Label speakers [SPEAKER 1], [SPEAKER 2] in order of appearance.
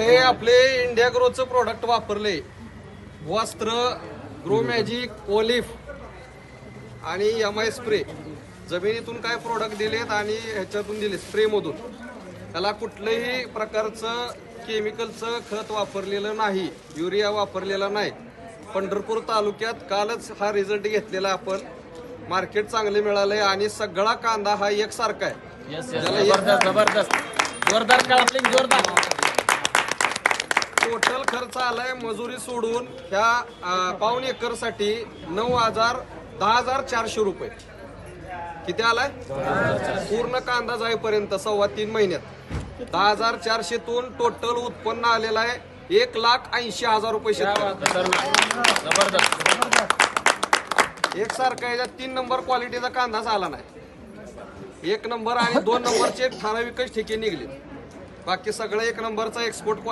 [SPEAKER 1] हे आपले India ग्रोचं product वापरले. वस्त्र ग्रो मॅजिक ओलिफ आणि एम आय स्प्रे जमिनीतून काय प्रोडक्ट दिलेत आणि ह्याच्यातून दिले स्प्रेमधून त्याला कुठलंही प्रकारचं केमिकलचं खत वापरलेलं नाही युरिया वापरलेला नाही. पंढरपूर तालुक्यात कालच हा रिझल्ट घेतलेला आपण. मार्केट चांगले मिळालंय आणि सगळा कांदा हा एकसारखा आहे.
[SPEAKER 2] जबरदस्त जबरदस्त. जोरदार जोरदार.
[SPEAKER 1] टोटल खर्च आलाय मजुरी सोडून ह्या पाऊन पाऊण एकरसाठी नऊ हजार दहा हजार चारशे रुपये. किती आलाय? पूर्ण कांदा जाईपर्यंत सव्वा तीन महिन्यात. दहा हजार चारशेतून टोटल उत्पन्न आलेलं आहे एक लाख ऐंशी हजार रुपये शेतकरी. एक सारखा याच्यात तीन नंबर क्वालिटीचा कांदाच आला नाही. एक नंबर आणि दोन नंबरचे ठराविकच ठिके निघले बाकी सगळं एक नंबरचा एक्सपोर्ट